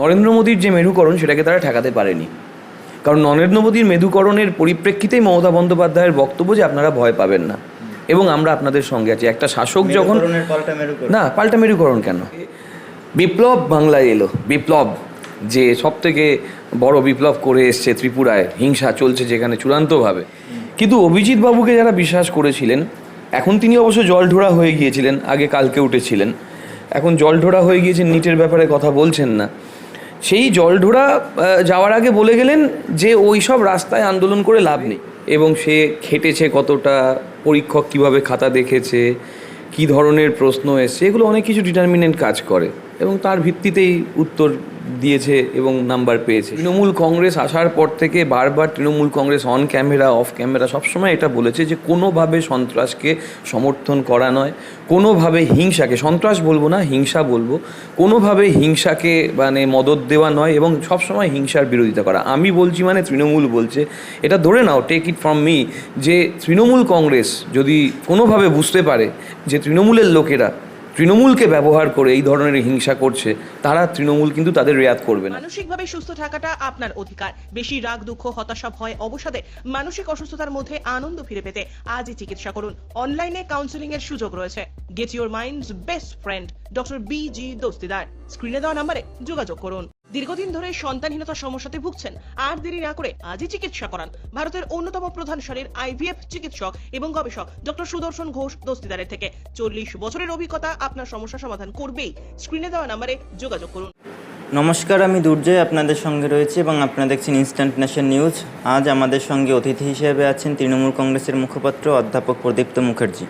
নরেন্দ্র মোদীর যে মেরুকরণ সেটাকে তারা ঠেকাতে পারেনি। কারণ নরেন্দ্র মোদীর মেরুকরণের পরিপ্রেক্ষিতেই মমতা বন্দ্যোপাধ্যায়ের বক্তব্য যে আপনারা ভয় পাবেন না। এবং আমরা আপনাদের সঙ্গে আছি। একটা শাসক যখন না পাল্টা মেরুকরণ কেন? বিপ্লব বাংলায় এলো। বিপ্লব যে সব থেকে বড় বিপ্লব করে এসছে ত্রিপুরায়। হিংসা চলছে যেখানে চূড়ান্তভাবে। কিন্তু অভিজিৎ বাবুকে যারা বিশ্বাস করেছিলেন এখন তিনি অবশ্য জলঢোড়া হয়ে গিয়েছিলেন। আগে কালকে উঠেছিলেন। এখন জলঢোড়া হয়ে গিয়েছেন নিটের ব্যাপারে কথা বলছেন না। সেই জলঢোড়া ঢোড়া যাওয়ার আগে বলে গেলেন যে ওই সব রাস্তায় আন্দোলন করে লাভ নেই। এবং সে খেটেছে কতটা, পরীক্ষক কীভাবে খাতা দেখেছে, কি ধরনের প্রশ্ন এসছে, এগুলো অনেক কিছু ডিটারমিনেন্ট কাজ করে। এবং তার ভিত্তিতেই উত্তর দিয়েছে এবং নাম্বার পেয়েছে। তৃণমূল কংগ্রেস আসার পর থেকে বারবার Trinamool Congress on camera off camera সবসময় এটা বলেছে যে কোনোভাবে সন্ত্রাসকে সমর্থন করা নয়, কোনোভাবে হিংসাকে, সন্ত্রাস বলব না, হিংসা বলব, কোনোভাবে হিংসাকে মানে মদত দেওয়া নয় এবং সবসময় হিংসার বিরোধিতা করা। আমি বলছি মানে তৃণমূল বলছে। এটা ধরে নাও টেক ইট ফ্রম মি যে তৃণমূল কংগ্রেস যদি কোনোভাবে বুঝতে পারে যে তৃণমূলের লোকেরা তৃণমূলকে ব্যবহার করে এই ধরনের হিংসা করছে, তারা তৃণমূল কিন্তু তাদের রেয়াত করবে না। মানসিকভাবে সুস্থ থাকাটা আপনার অধিকার। বেশি রাগ, দুঃখ, হতাশা, ভয়, অবসাদে মানসিক অসুস্থতার মধ্যে আনন্দ ফিরে পেতে আজই চিকিৎসা করুন। অনলাইনে কাউন্সেলিং এর সুযোগ রয়েছে। Get your mind's best friend doctor B G Dastidar স্ক্রিনে দেওয়া নম্বরে যোগাযোগ করুন। দীর্ঘদিন ধরে সন্তানহীনতার সমস্যাতে ভুগছেন, আর দেরি না করে আজই চিকিৎসা করান। ভারতের অন্যতম প্রধান সারির আইভিএফ চিকিৎসক এবং গবেষক ডক্টর সুদর্শন ঘোষ দস্তিদারের থেকে চল্লিশ বছরের অভিজ্ঞতা আপনার সমস্যা সমাধান করবেই। স্ক্রিনে দেওয়া নাম্বারে যোগাযোগ করুন। নমস্কার, আমি দুর্জয় আপনাদের সঙ্গে রয়েছে এবং আপনারা দেখছেন ইনস্ট্যান্ট নেশন নিউজ আজ আমাদের সঙ্গে অতিথি হিসেবে আছেন তৃণমূল কংগ্রেসের মুখপাত্র অধ্যাপক প্রদীপ্ত মুখার্জি।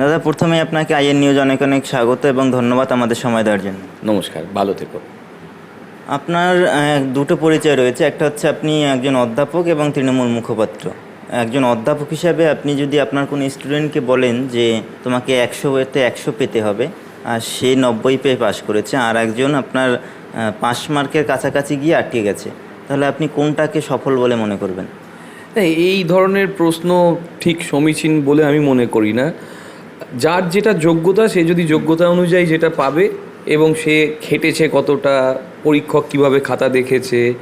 দাদা প্রথমে আপনাকে আইএন নিউজ অনেক অনেক স্বাগত এবং ধন্যবাদ আমাদের সময় দেওয়ার জন্য। নমস্কার ভালো থেকো। আপনার দুটো পরিচয় রয়েছে। একটা হচ্ছে আপনি একজন অধ্যাপক এবং তৃণমূল মুখপাত্র। একজন অধ্যাপক হিসাবে আপনি যদি আপনার কোনো স্টুডেন্টকে বলেন যে তোমাকে একশো এতে একশো পেতে হবে আর সে নব্বই পেয়ে পাশ করেছে আর একজন আপনার পাঁচ মার্কের কাছাকাছি গিয়ে আটকে গেছে তাহলে আপনি কোনটাকে সফল বলে মনে করবেন? এই ধরনের প্রশ্ন ঠিক সমীচীন বলে আমি মনে করি না। যার যেটা যোগ্যতা, সে যদি যোগ্যতা অনুযায়ী যেটা পাবে এবং সে খেটেছে কতটা, পরীক্ষক কীভাবে খাতা দেখেছে,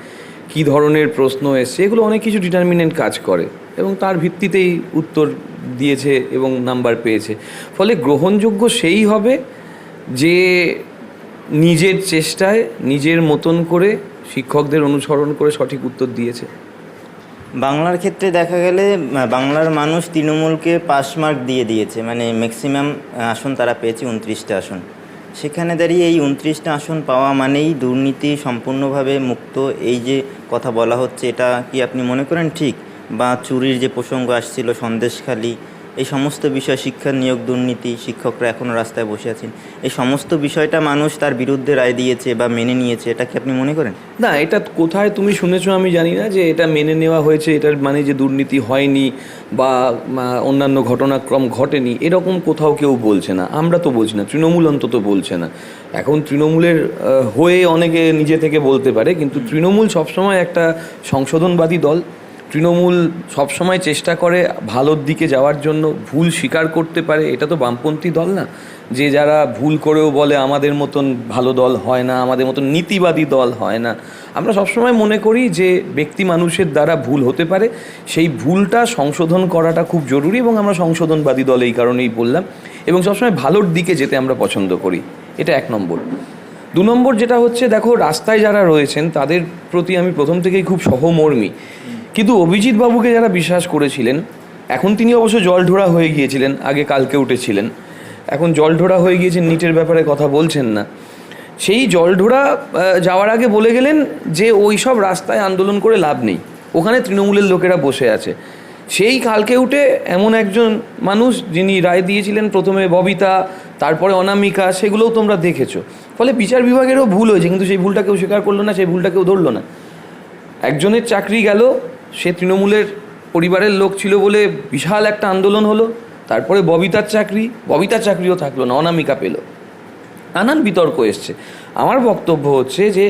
কি ধরনের প্রশ্ন এসছে, এগুলো অনেক কিছু ডিটারমিনেন্ট কাজ করে এবং তার ভিত্তিতেই উত্তর দিয়েছে এবং নাম্বার পেয়েছে। ফলে গ্রহণযোগ্য সেই হবে যে নিজের চেষ্টায়, নিজের মতন করে শিক্ষকদের অনুসরণ করে সঠিক উত্তর দিয়েছে। বাংলার ক্ষেত্রে দেখা গেলে বাংলার মানুষ তৃণমূলকে পাস মার্ক দিয়ে দিয়েছে। মানে ম্যাক্সিমাম আসন তারা পেয়েছে উনত্রিশটা আসন। সেখানে দাঁড়িয়ে এই উনত্রিশটা আসন পাওয়া মানেই দুর্নীতি সম্পূর্ণভাবে মুক্ত। এই যে কথা বলা হচ্ছে, এটা কি আপনি মনে করেন ঠিক? বা চুরির যে প্রসঙ্গ আসছিল সন্দেশখালি এই সমস্ত বিষয় শিক্ষা, নিয়োগ, দুর্নীতি শিক্ষকরা এখনও রাস্তায় বসে আছেন। এই সমস্ত বিষয়টা মানুষ তার বিরুদ্ধে রায় দিয়েছে বা মেনে নিয়েছে, এটা কি আপনি মনে করেন? না, এটা কোথায় তুমি শুনেছো আমি জানি না যে এটা মেনে নেওয়া হয়েছে, এটার মানে যে দুর্নীতি হয়নি বা অন্যান্য ঘটনাক্রম ঘটেনি, এরকম কোথাও কেউ বলছে না। আমরা তো বলছি না, তৃণমূল অন্তত বলছে না। এখন তৃণমূলের হয়ে অনেকে নিজে থেকে বলতে পারে, কিন্তু তৃণমূল সবসময় একটা সংশোধনবাদী দল। তৃণমূল সবসময় চেষ্টা করে ভালোর দিকে যাওয়ার জন্য ভুল স্বীকার করতে পারে, এটা তো বামপন্থী দল না। যে যারা ভুল করেও বলে আমাদের মতন ভালো দল হয় না, আমাদের মতন নীতিবাদী দল হয় না। আমরা সবসময় মনে করি যে ব্যক্তি মানুষের দ্বারা ভুল হতে পারে, সেই ভুলটা সংশোধন করাটা খুব জরুরি এবং আমরা সংশোধনবাদী দল এই কারণেই বললাম এবং সবসময় ভালোর দিকে যেতে আমরা পছন্দ করি। এটা এক নম্বর। দু নম্বর যেটা হচ্ছে, দেখো, রাস্তায় যারা রয়েছেন, তাদের প্রতি আমি প্রথম থেকেই খুব সহমর্মী। কিন্তু অভিজিৎ বাবুকে যারা বিশ্বাস করেছিলেন, এখন তিনি অবশ্য জলঢোড়া হয়ে গিয়েছিলেন, আগে কালকে উঠেছিলেন। এখন জলঢোড়া হয়ে গিয়েছেন, নিটের ব্যাপারে কথা বলছেন না। সেই জলঢোড়া যাওয়ার আগে বলে গেলেন যে ওই সব রাস্তায় আন্দোলন করে লাভ নেই। ওখানে তৃণমূলের লোকেরা বসে আছে। সেই কালকে উঠে এমন একজন মানুষ যিনি রায় দিয়েছিলেন প্রথমে ববিতা, তারপরে অনামিকা, সেগুলোও তোমরা দেখেছ। ফলে বিচার বিভাগেরও ভুল হয়েছে, কিন্তু সেই ভুলটা কেউ স্বীকার করল না, সেই ভুলটা কেউ ধরলো না। একজনের চাকরি গেল সে তৃণমূলের পরিবারের লোক ছিল বলে বিশাল একটা আন্দোলন হলো। তারপরে ববিতার চাকরি, ববিতার চাকরিও থাকল না, অনামিকা পেল। নানান বিতর্ক এসছে। আমার বক্তব্য হচ্ছে যে,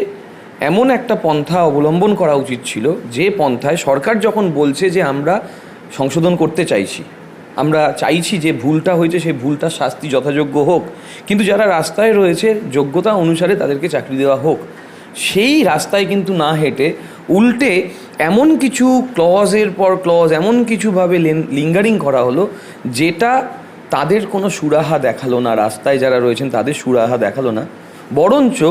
এমন একটা পন্থা অবলম্বন করা উচিত ছিল, যে পন্থায় সরকার যখন বলছে যে আমরা সংশোধন করতে চাইছি, আমরা চাইছি যে ভুলটা হয়েছে, সেই ভুলটার শাস্তি যথাযোগ্য হোক, কিন্তু যারা রাস্তায় রয়েছে, যোগ্যতা অনুসারে তাদেরকে চাকরি দেওয়া হোক, সেই রাস্তায় কিন্তু না হেঁটে উল্টে এমন কিছু ক্লজের পর ক্লজ এমন কিছুভাবে লিঙ্গারিং করা হলো, যেটা তাদের কোনো সুরাহা দেখাল না, রাস্তায় যারা রয়েছেন তাদের সুরাহা দেখাল না। বরঞ্চ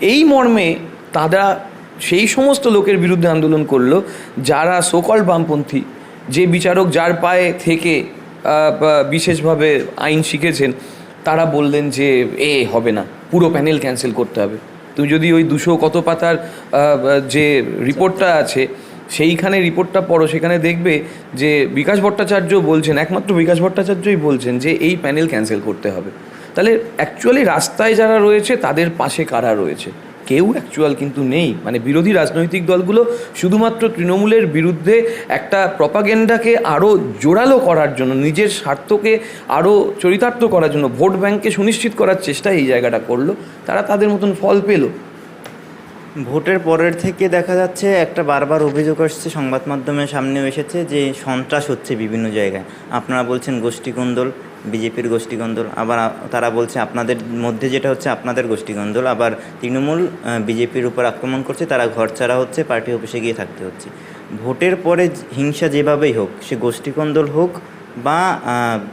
এই মর্মে তারা সেই সমস্ত লোকের বিরুদ্ধে আন্দোলন করল, যারা সোকল বামপন্থী, যে বিচারক যার পায়ে থেকে বিশেষভাবে আইন শিখেছেন, তারা বললেন যে, এ, হবে না। পুরো প্যানেল ক্যান্সেল করতে হবে। তুমি যদি ওই দুশো কত পাতার যে রিপোর্টটা আছে, সেইখানে রিপোর্টটা পড়ো, সেখানে দেখবে যে বিকাশ ভট্টাচার্য বলছেন, একমাত্র বিকাশ ভট্টাচার্যই বলছেন যে এই প্যানেল ক্যান্সেল করতে হবে। তাহলে অ্যাকচুয়ালি রাস্তায় যারা রয়েছে, তাদের পাশে কারা রয়েছে? কেউ অ্যাকচুয়াল কিন্তু নেই। মানে বিরোধী রাজনৈতিক দলগুলো শুধুমাত্র তৃণমূলের বিরুদ্ধে একটা প্রপাগেন্ডাকে আরও জোরালো করার জন্য, নিজের স্বার্থকে আরও চরিতার্থ করার জন্য, ভোট ব্যাংককে সুনিশ্চিত করার চেষ্টা এই জায়গাটা করল। তারা তাদের মতন ফল পেল। ভোটের পরের থেকে দেখা যাচ্ছে একটা বারবার অভিযোগ আসছে, সংবাদ মাধ্যমের সামনেও এসেছে যে সন্ত্রাস হচ্ছে বিভিন্ন জায়গায়। আপনারা বলছেন গোষ্ঠীকন্দল বিজেপির গোষ্ঠীকন্দল আবার তারা বলছে আপনাদের মধ্যে যেটা হচ্ছে আপনাদের গোষ্ঠীকন্দল আবার তৃণমূল বিজেপির উপর আক্রমণ করছে, তারা ঘর ছাড়া হচ্ছে, পার্টি অফিসে গিয়ে থাকতে হচ্ছে। ভোটের পরে হিংসা যেভাবেই হোক, সে গোষ্ঠীকন্দল হোক বা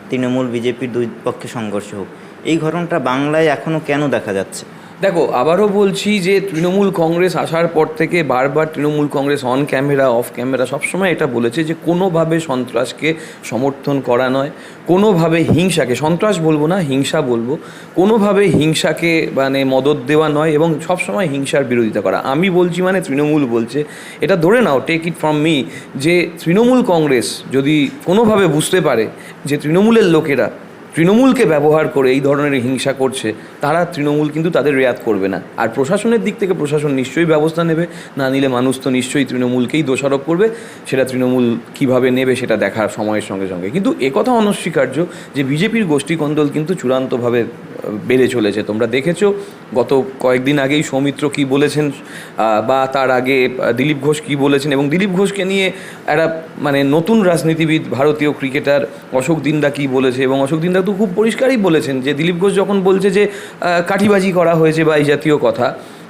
তৃণমূল, বিজেপির দুই পক্ষে সংঘর্ষ হোক, এই ঘটনাটা বাংলায় এখনও কেন দেখা যাচ্ছে? দেখো, আবারও বলছি যে তৃণমূল কংগ্রেস আসার পর থেকে বারবার Trinamool Congress on camera off camera সবসময় এটা বলেছে যে কোনোভাবে সন্ত্রাসকে সমর্থন করা নয়, কোনোভাবে হিংসাকে, সন্ত্রাস বলব না, হিংসা বলব, কোনোভাবে হিংসাকে মানে মদত দেওয়া নয় এবং সবসময় হিংসার বিরোধিতা করা। আমি বলছি মানে তৃণমূল বলছে। এটা ধরে নাও টেক ইট ফ্রম মি যে তৃণমূল কংগ্রেস যদি কোনোভাবে বুঝতে পারে যে তৃণমূলের লোকেরা তৃণমূলকে ব্যবহার করে এই ধরনের হিংসা করছে, তারা তৃণমূল কিন্তু তাদের রেয়াত করবে না। আর প্রশাসনের দিক থেকে প্রশাসন নিশ্চয়ই ব্যবস্থা নেবে, না নিলে মানুষ তো নিশ্চয়ই তৃণমূলকেই দোষারোপ করবে, সেটা তৃণমূল কীভাবে নেবে সেটা দেখার সময়ের সঙ্গে সঙ্গে। কিন্তু একথা অনস্বীকার্য যে বিজেপির গোষ্ঠীকন্দল কিন্তু চূড়ান্তভাবে বেড়ে চলেছে। তোমরা দেখেছ, গত কয়েকদিন আগেই সৌমিত্র কি বলেছেন বা তার আগে দিলীপ ঘোষ কি বলেছেন এবং দিলীপ ঘোষকে নিয়ে একটা মানে নতুন রাজনীতিবিদ, ভারতীয় ক্রিকেটার অশোক দিন্দা কি বলেছে এবং অশোক দিন্দা তো খুব পরিষ্কারই বলেছেন যে দিলীপ ঘোষ যখন বলছে যে কাঠিবাজি করা হয়েছে বা এই জাতীয় কথা,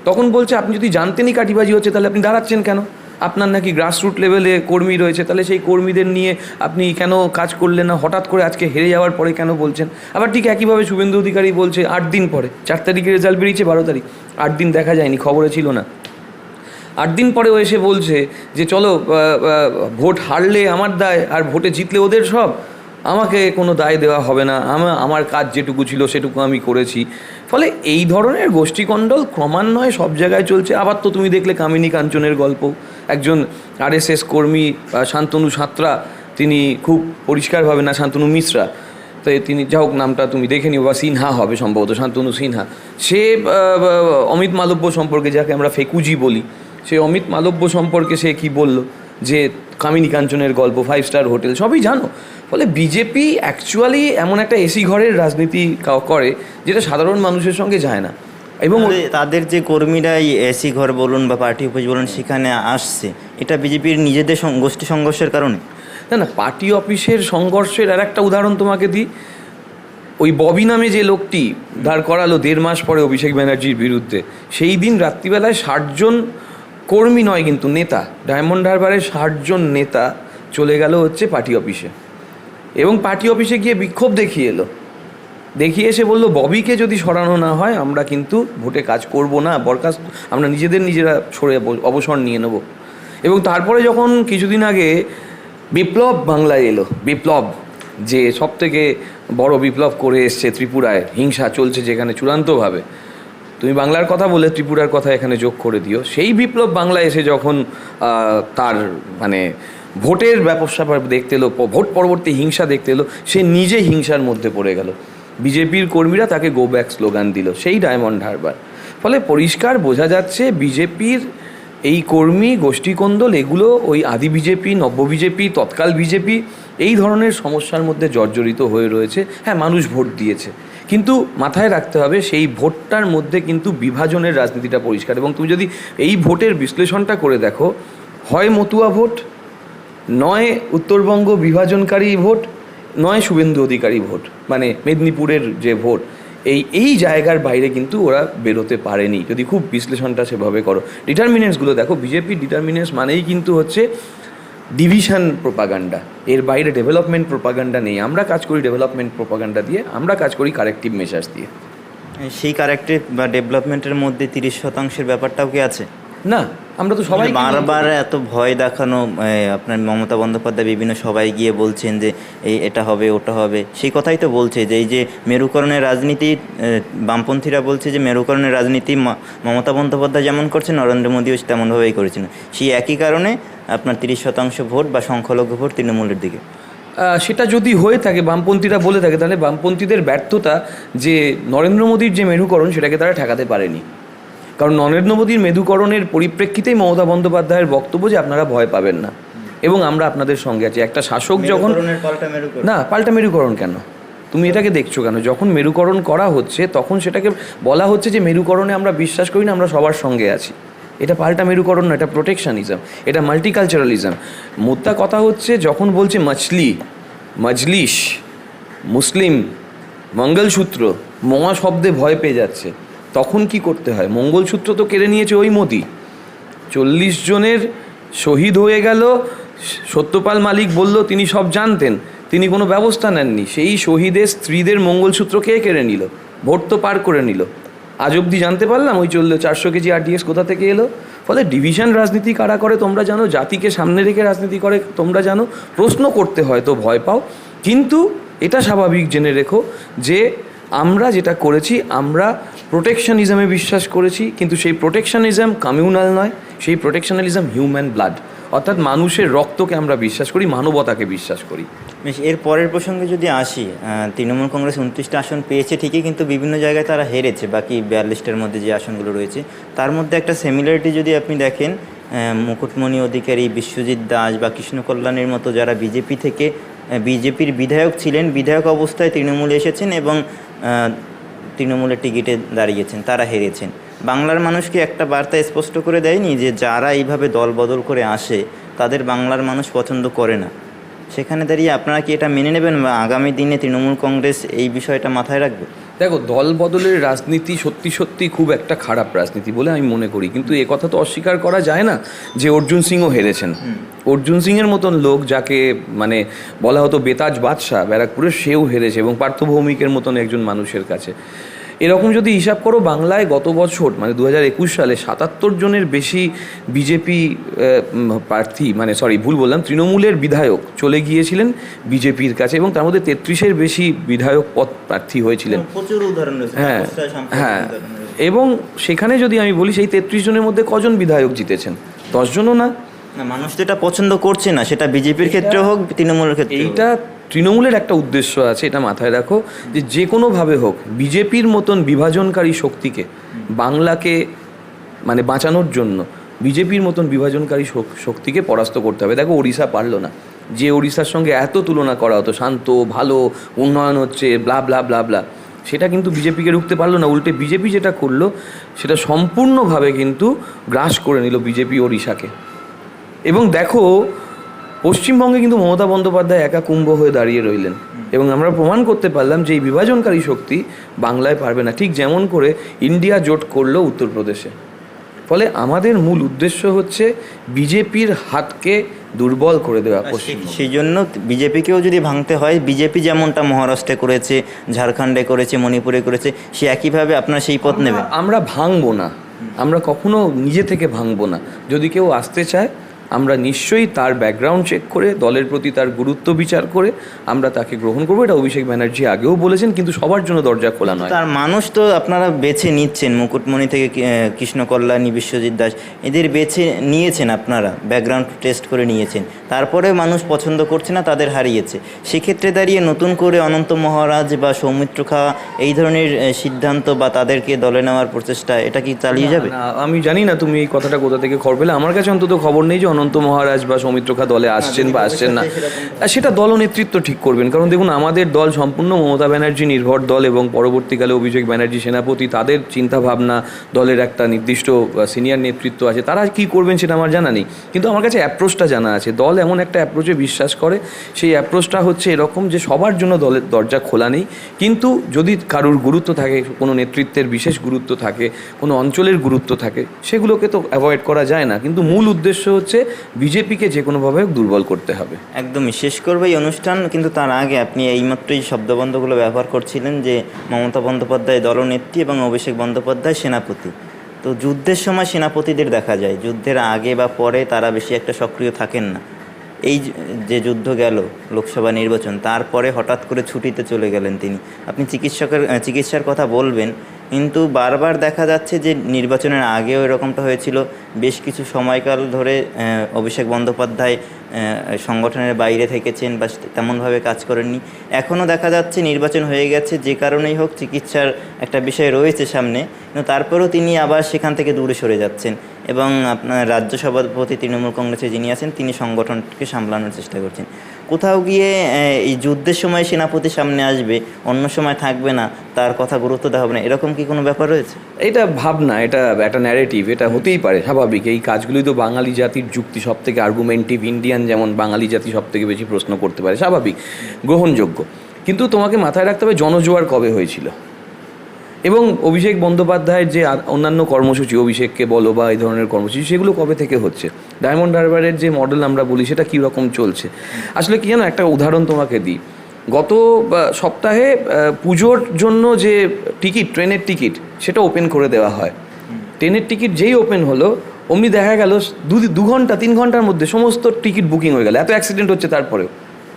তখন বলছে, আপনি যদি জানতেনই কাঠিবাজি হচ্ছে, তাহলে আপনি দাঁড়াচ্ছেন কেন? আপনার নাকি গ্রাসরুট লেভেলে কর্মী রয়েছে, তাহলে সেই কর্মীদের নিয়ে আপনি কেন কাজ করলেন না? হঠাৎ করে আজকে হেরে যাওয়ার পরে কেন বলছেন? আবার ঠিক একইভাবে শুভেন্দু অধিকারী বলছে, আট দিন পরে, চার তারিখে রেজাল্ট বেরিয়েছে, বারো তারিখ। আট দিন দেখা যায়নি, খবরে ছিল না। আট দিন পরেও এসে বলছে যে, চলো ভোট হারলে আমার দায়, আর ভোটে জিতলে ওদের সব। আমাকে কোনো দায় দেওয়া হবে না, আমা আমার কাজ যেটুকু ছিল সেটুকু আমি করেছি। ফলে এই ধরনের গোষ্ঠীকণ্ডল ক্রমান্বয়ে সব জায়গায় চলছে। আবার তো তুমি দেখলে কামিনী কাঞ্চনের গল্প। একজন আরএসএস কর্মী শান্তনু সাঁতরা, তিনি খুব পরিষ্কারভাবে, না, শান্তনু মিশ্রা, তো তিনি যা হোক নামটা তুমি দেখে নিও, বা সিনহা হবে সম্ভবত, শান্তনু সিনহা। সে অমিত মালব্য সম্পর্কে যাকে আমরা ফেকুজি বলি, সে অমিত মালব্য সম্পর্কে সে কি বলল? যে কামিনী কাঞ্চনের গল্প ফাইভ স্টার হোটেল, সবই জানো। ফলে বিজেপি অ্যাকচুয়ালি এমন একটা এসি ঘরের রাজনীতি করে যেটা সাধারণ মানুষের সঙ্গে যায় না। এবং তাদের- যে কর্মীরা এই এসি ঘর বলুন বা পার্টি অফিস বলুন সেখানে আসছে এটা বিজেপির নিজেদের সং- গোষ্ঠী সংঘর্ষের কারণে? না না পার্টি অফিসের সংঘর্ষের আর একটা উদাহরণ তোমাকে দিই। ওই ববি নামে যে লোকটি দাঁড় করালো দেড় মাস পরে অভিষেক ব্যানার্জির বিরুদ্ধে সেই দিন রাত্রিবেলায় ষাটজন কর্মী নয় কিন্তু নেতা ডায়মন্ড হারবারের ষাটজন নেতা চলে গেল হচ্ছে পার্টি অফিসে। এবং পার্টি অফিসে গিয়ে বিক্ষোভ দেখিয়ে এলো। দেখিয়ে এসে বলল, ববিকে যদি সরানো না হয়, আমরা কিন্তু ভোটে কাজ করব না। বরখাস্ত, আমরা নিজেদের নিজেরা সরে অবসর নিয়ে নেব। এবং তারপরে যখন কিছুদিন আগে বিপ্লব বাংলায় এলো, বিপ্লব যে সব থেকে বড় বিপ্লব করে এসছে ত্রিপুরায়, হিংসা চলছে যেখানে চূড়ান্তভাবে। তুমি বাংলার কথা বলে ত্রিপুরার কথা এখানে যোগ করে দিও। সেই বিপ্লব বাংলায় এসে যখন তার মানে ভোটের ব্যবসা দেখতে এলো ভোট পরবর্তী হিংসা দেখতে এলো, সে নিজে হিংসার মধ্যে পড়ে গেল। বিজেপির কর্মীরা তাকে গো ব্যাক স্লোগান দিল, সেই ডায়মন্ড হারবার। ফলে পরিষ্কার বোঝা যাচ্ছে বিজেপির এই কর্মী গোষ্ঠীকন্দল এগুলো ওই আদি বিজেপি, নব্য বিজেপি, তৎকাল বিজেপি, এই ধরনের সমস্যার মধ্যে জর্জরিত হয়ে রয়েছে। হ্যাঁ মানুষ ভোট দিয়েছে। কিন্তু মাথায় রাখতে হবে, সেই ভোটটার মধ্যে কিন্তু বিভাজনের রাজনীতিটা পরিষ্কার। এবং তুমি যদি এই ভোটের বিশ্লেষণটা করে দেখো, হয় মতুয়া ভোট নয় উত্তরবঙ্গ বিভাজনকারী ভোট নয় শুভেন্দু অধিকারী ভোট মানে মেদিনীপুরের যে ভোট এই এই জায়গার বাইরে কিন্তু ওরা বেরোতে পারেনি। যদি খুব বিশ্লেষণটা সেভাবে করো। ডিটারমিনেন্টসগুলো দেখো বিজেপির ডিটারমিনেন্টস মানেই কিন্তু হচ্ছে ডিভিশন প্রোপাগান্ডা। এর বাইরে ডেভেলপমেন্ট প্রোপাগান্ডা নেই। আমরা কাজ করি ডেভেলপমেন্ট প্রোপাগান্ডা দিয়ে আমরা কাজ করি কারেক্টিভ মেজার্স দিয়ে। সেই কারেক্টিভ বা ডেভেলপমেন্টের মধ্যে তিরিশ শতাংশের ব্যাপারটাও কি আছে? না। আমরা তো সবাই বারবার এত ভয় দেখানো আপনার মমতা বন্দ্যোপাধ্যায় বিভিন্ন সবাই গিয়ে বলছেন যে এই এটা হবে ওটা হবে। সেই কথাই তো বলছে যে এই যে মেরুকরণের রাজনীতি বামপন্থীরা বলছে যে মেরুকরণের রাজনীতি মমতা বন্দ্যোপাধ্যায় যেমন করছে নরেন্দ্র মোদীও তেমনভাবেই করেছেন। সেই একই কারণে আপনার তিরিশ শতাংশ ভোট বা সংখ্যালঘু ভোট তৃণমূলের দিকে। সেটা যদি হয়ে থাকে বামপন্থীরা বলে থাকে তাহলে বামপন্থীদের ব্যর্থতা যে নরেন্দ্র মোদীর যে মেরুকরণ সেটাকে তারা ঠেকাতে পারেনি। কারণ নরেন্দ্র মোদীর মেরুকরণের পরিপ্রেক্ষিতেই মমতা বন্দ্যোপাধ্যায়ের বক্তব্য যে আপনারা ভয় পাবেন না। এবং আমরা আপনাদের সঙ্গে আছি। একটা শাসক যখন না পাল্টা মেরুকরণ কেন? তুমি এটাকে দেখছ কেন? যখন মেরুকরণ করা হচ্ছে তখন সেটাকে বলা হচ্ছে যে মেরুকরণে আমরা বিশ্বাস করি না আমরা সবার সঙ্গে আছি। এটা পাল্টা মেরুকরণ না এটা প্রোটেকশনিজম এটা মাল্টিকালচারালিজম মোদ্দা কথা হচ্ছে যখন বলছে মাছলি মজলিস মুসলিম মঙ্গলসূত্র মোয়া শব্দে ভয় পেয়ে যাচ্ছে। তখন কি করতে হয়? মঙ্গলসূত্র তো কেড়ে নিয়েছে ওই মোদি। চল্লিশ জনের শহীদ হয়ে গেল, সত্যপাল মালিক বলল, তিনি সব জানতেন, তিনি কোনো ব্যবস্থা নেননি। সেই শহীদের স্ত্রীদের মঙ্গলসূত্র কে কেড়ে নিল? ভোট তো পার করে নিল। আজ অবধি জানতে পারলাম ওই চলল চারশো কেজি আরডিএস কোথা থেকে এলো? ফলে ডিভিশন রাজনীতি কারা করে তোমরা জানো? জাতিকে সামনে রেখে রাজনীতি করে তোমরা জানো? প্রশ্ন করতে হয়তো ভয় পাও। কিন্তু এটা স্বাভাবিক জেনে রেখো যে আমরা যেটা করেছি, আমরা প্রোটেকশনিজমে বিশ্বাস করেছি, কিন্তু সেই প্রোটেকশনিজম কমিউনাল নয়, সেই প্রোটেকশনালিজম হিউম্যান ব্লাড অর্থাৎ মানুষের রক্তকে আমরা বিশ্বাস করি, মানবতাকে বিশ্বাস করি। এর পরের প্রসঙ্গে যদি আসি তৃণমূল কংগ্রেস উনত্রিশটা আসন পেয়েছে ঠিকই, কিন্তু বিভিন্ন জায়গায় তারা হেরেছে, বাকি বিয়াল্লিশটার মধ্যে যে আসনগুলো রয়েছে, তার মধ্যে একটা সিমিলারিটি যদি আপনি দেখেন মুকুটমণি অধিকারী, বিশ্বজিৎ দাস বা কৃষ্ণ কল্যাণের মতো যারা বিজেপি থেকে বিজেপির বিধায়ক ছিলেন, বিধায়ক অবস্থায় তৃণমূলে এসেছেন এবং তৃণমূলের টিকিটে দাঁড়িয়েছেন, তারা হেরেছেন। বাংলার মানুষকে একটা বার্তা স্পষ্ট করে দেয়নি যে যারা এইভাবে দল বদল করে আসে, তাদের বাংলার মানুষ পছন্দ করে না। সেখানে দাঁড়িয়ে আপনারা কি এটা মেনে নেবেন বা আগামী দিনে তৃণমূল কংগ্রেস এই বিষয়টা মাথায় রাখবে? দেখো দল বদলের রাজনীতি সত্যি সত্যি খুব একটা খারাপ রাজনীতি বলে আমি মনে করি। কিন্তু এ কথা তো অস্বীকার করা যায় না যে অর্জুন সিংও হেরেছেন। অর্জুন সিংয়ের মতন লোক যাকে মানে বলা হতো বেতাজ বাদশাহ ব্যারাকপুরে সেও হেরেছে এবং পার্থ ভৌমিকের মতন একজন মানুষের কাছে। এরকম যদি হিসাব করো বাংলায় গত বছর মানে দু হাজার একুশ সালে সাতাত্তর জনের বেশি বিজেপি প্রার্থী মানে সরি ভুল বললাম তৃণমূলের বিধায়ক চলে গিয়েছিলেন বিজেপির কাছে এবং তার মধ্যে তেত্রিশের বেশি বিধায়ক পদ প্রার্থী হয়েছিলেন। হ্যাঁ হ্যাঁ। এবং সেখানে যদি আমি বলি সেই তেত্রিশ জনের মধ্যে কজন বিধায়ক জিতেছেন? দশজনও না। মানুষ তো এটা পছন্দ করছে না সেটা বিজেপির ক্ষেত্রে হোক তৃণমূলের ক্ষেত্রে। এইটা তৃণমূলের একটা উদ্দেশ্য আছে, এটা মাথায় রাখো, যে যে কোনোভাবে হোক, বিজেপির মতন বিভাজনকারী শক্তিকে বাংলাকে মানে বাঁচানোর জন্য বিজেপির মতন বিভাজনকারী শক্তিকে পরাস্ত করতে হবে। দেখো, ওড়িশা পারল না। যে ওড়িশার সঙ্গে এত তুলনা করা হতো, শান্ত, ভালো, উন্নয়ন হচ্ছে ব্লা ব্লা ব্লা ব্লা সেটা কিন্তু বিজেপিকে রুখতে পারল না। উল্টে বিজেপি যেটা করল, সেটা সম্পূর্ণভাবে কিন্তু গ্রাস করে নিল বিজেপি ওড়িশাকে। এবং দেখো পশ্চিমবঙ্গে কিন্তু মমতা বন্দ্যোপাধ্যায় একা কুম্ভ হয়ে দাঁড়িয়ে রইলেন। এবং আমরা প্রমাণ করতে পারলাম যে এই বিভাজনকারী শক্তি বাংলায় পারবে না। ঠিক যেমন করে ইন্ডিয়া জোট করল উত্তরপ্রদেশে। ফলে আমাদের মূল উদ্দেশ্য হচ্ছে বিজেপির হাতকে দুর্বল করে দেওয়া পশ্চিম সেই জন্য বিজেপিকেও যদি ভাঙতে হয় বিজেপি যেমনটা মহারাষ্ট্রে করেছে ঝাড়খণ্ডে করেছে মণিপুরে করেছে সে একইভাবে আপনার সেই পথ নেবে। আমরা ভাঙবো না। আমরা কখনো নিজে থেকে ভাঙবো না। যদি কেউ আসতে চায় আমরা নিশ্চয়ই তার ব্যাকগ্রাউন্ড চেক করে দলের প্রতি তার গুরুত্ব বিচার করে আমরা তাকে গ্রহণ করব। এটা অভিষেক ব্যানার্জি আগেও বলেছেন কিন্তু সবার জন্য দরজা খোলা নয়। তার মানুষ তো আপনারা বেছে নিচ্ছেন মুকুটমণি থেকে কি- আহ, কৃষ্ণ কল্যাণী বিশ্বজিৎ দাস এদের বেছে নিয়েছেন আপনারা ব্যাকগ্রাউন্ড টেস্ট করে নিয়েছেন। তারপরে মানুষ পছন্দ করছে না তাদের হারিয়েছে। সেক্ষেত্রে দাঁড়িয়ে নতুন করে অনন্ত মহারাজ বা সৌমিত্র খা এই ধরনের সিদ্ধান্ত বা তাদেরকে দলে নেওয়ার প্রচেষ্টা এটা কি চালিয়ে যাবে? আমি জানি না তুমি এই কথাটা কোথা থেকে খবর পেলে। আমার কাছে অন্তত খবর নেই যে অনন্ত মহারাজ বা সৌমিত্রখা দলে আসছেন বা আসছেন না সেটা দল নেতৃত্ব ঠিক করবেন। কারণ দেখুন আমাদের দল সম্পূর্ণ মমতা ব্যানার্জি নির্ভর দল এবং পরবর্তীকালে অভিষেক ব্যানার্জি সেনাপতি তাদের চিন্তা ভাবনা দলের একটা নির্দিষ্ট সিনিয়র নেতৃত্ব আছে তারা কি করবেন সেটা আমার জানা নেই। কিন্তু আমার কাছে অ্যাপ্রোচটা জানা আছে। দল এমন একটা অ্যাপ্রোচে বিশ্বাস করে সেই অ্যাপ্রোচটা হচ্ছে এরকম যে সবার জন্য দলের দরজা খোলা নেই। কিন্তু যদি কারুর গুরুত্ব থাকে কোনো নেতৃত্বের বিশেষ গুরুত্ব থাকে কোনো অঞ্চলের গুরুত্ব থাকে সেগুলোকে তো অ্যাভয়েড করা যায় না। কিন্তু মূল উদ্দেশ্য হচ্ছে বিজেপিকে যে কোনোভাবে দুর্বল করতে হবে। একদমই। শেষ করবে এই অনুষ্ঠান, কিন্তু তার আগে আপনি এইমাত্রই শব্দবন্ধগুলো ব্যবহার করছিলেন যে মমতা বন্দ্যোপাধ্যায় দলনেত্রী এবং অভিষেক বন্দ্যোপাধ্যায় সেনাপতি। তো যুদ্ধের সময় সেনাপতিদের দেখা যায়। যুদ্ধের আগে বা পরে তারা বেশি একটা সক্রিয় থাকেন না। এই যে- যুদ্ধ গেল, লোকসভা নির্বাচন, তারপরে হঠাৎ করে ছুটিতে চলে গেলেন তিনি। আপনি চিকিৎসকের চিকিৎসার কথা বলবেন, কিন্তু বারবার দেখা যাচ্ছে যে নির্বাচনের আগেও এরকমটা হয়েছিল। বেশ কিছু সময়কাল ধরে অভিষেক বন্দ্যোপাধ্যায় সংগঠনের বাইরে থেকেছেন বা তেমনভাবে কাজ করেননি। এখনও দেখা যাচ্ছে নির্বাচন হয়ে গেছে, যে কারণেই হোক চিকিৎসার একটা বিষয় রয়েছে সামনে। তারপরেও তিনি আবার সেখান থেকে দূরে সরে যাচ্ছেন। এবং আপনার রাজ্য সভাপতি তৃণমূল কংগ্রেসে যিনি আছেন, তিনি সংগঠনকে সামলানোর চেষ্টা করছেন। কোথাও গিয়ে এই যুদ্ধের সময় সেনাপতি সামনে আসবে, অন্য সময় থাকবে না, তার কথা গুরুত্ব দেওয়া হবে না, এরকম কি কোনো ব্যাপার রয়েছে? এটা ভাবনা, এটা একটা ন্যারেটিভ এটা হতেই পারে, স্বাভাবিক। এই কাজগুলি তো বাঙালি জাতির যুক্তি সব থেকে আর্গুমেন্টিভ ইন্ডিয়ান যেমন বাঙালি জাতি সব থেকে বেশি প্রশ্ন করতে পারে, স্বাভাবিক, গ্রহণযোগ্য। কিন্তু তোমাকে মাথায় রাখতে হবে, জনজোয়ার কবে হয়েছিল? এবং অভিষেক বন্দ্যোপাধ্যায়ের যে অন্যান্য কর্মসূচি, অভিষেককে বলো বা এই ধরনের কর্মসূচি, সেগুলো কবে থেকে হচ্ছে? ডায়মন্ড হারবারের যে মডেল আমরা বলি, সেটা কীরকম চলছে? আসলে কি জানো, একটা উদাহরণ তোমাকে দিই। গত সপ্তাহে পুজোর জন্য যে টিকিট, ট্রেনের টিকিট, সেটা ওপেন করে দেওয়া হয়। ট্রেনের টিকিট যেই ওপেন হলো, অমনি দেখা গেল, দু দু ঘণ্টা, তিন ঘণ্টার মধ্যে সমস্ত টিকিট বুকিং হয়ে গেল। এত অ্যাক্সিডেন্ট হচ্ছে তারপরেও।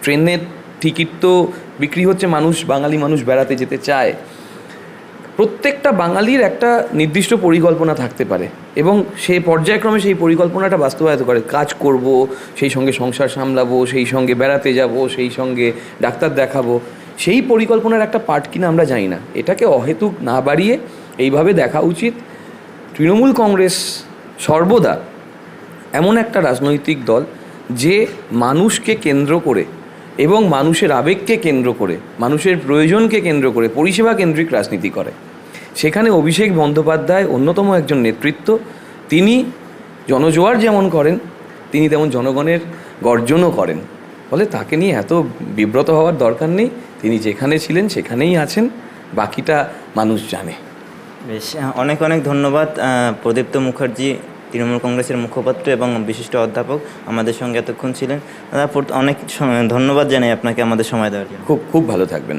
ট্রেনের টিকিট তো বিক্রি হচ্ছে মানুষ, বাঙালি মানুষ বেড়াতে যেতে চায়। প্রত্যেকটা বাঙালির একটা নির্দিষ্ট পরিকল্পনা থাকতে পারে এবং সেই পর্যায়ক্রমে সেই পরিকল্পনাটা বাস্তবায়িত করে। কাজ করব, সেই সঙ্গে সংসার সামলাবো, সেই সঙ্গে বেড়াতে যাব, সেই সঙ্গে ডাক্তার দেখাবো। সেই পরিকল্পনার একটা পার্ট কিনা আমরা জানি না। এটাকে অহেতুক না বাড়িয়ে এইভাবে দেখা উচিত। তৃণমূল কংগ্রেস সর্বদা এমন একটা রাজনৈতিক দল যে মানুষকে কেন্দ্র করে এবং মানুষের আবেগকে কেন্দ্র করে, মানুষের প্রয়োজনকে কেন্দ্র করে, পরিষেবা কেন্দ্রিক রাজনীতি করে। সেখানে অভিষেক বন্দ্যোপাধ্যায় অন্যতম একজন নেতৃত্ব। তিনি জনজোয়ার যেমন করেন তিনি তেমন জনগণের গর্জনও করেন। ফলে তাকে নিয়ে এত বিব্রত হওয়ার দরকার নেই। তিনি যেখানে ছিলেন সেখানেই আছেন বাকিটা মানুষ জানে। বেশ অনেক অনেক ধন্যবাদ প্রদীপ্ত মুখার্জি তৃণমূল কংগ্রেসের মুখপাত্র এবং বিশিষ্ট অধ্যাপক আমাদের সঙ্গে এতক্ষণ ছিলেন। অনেক ধন্যবাদ জানাই আপনাকে আমাদের সময় দেওয়ার জন্য। খুব খুব ভালো থাকবেন।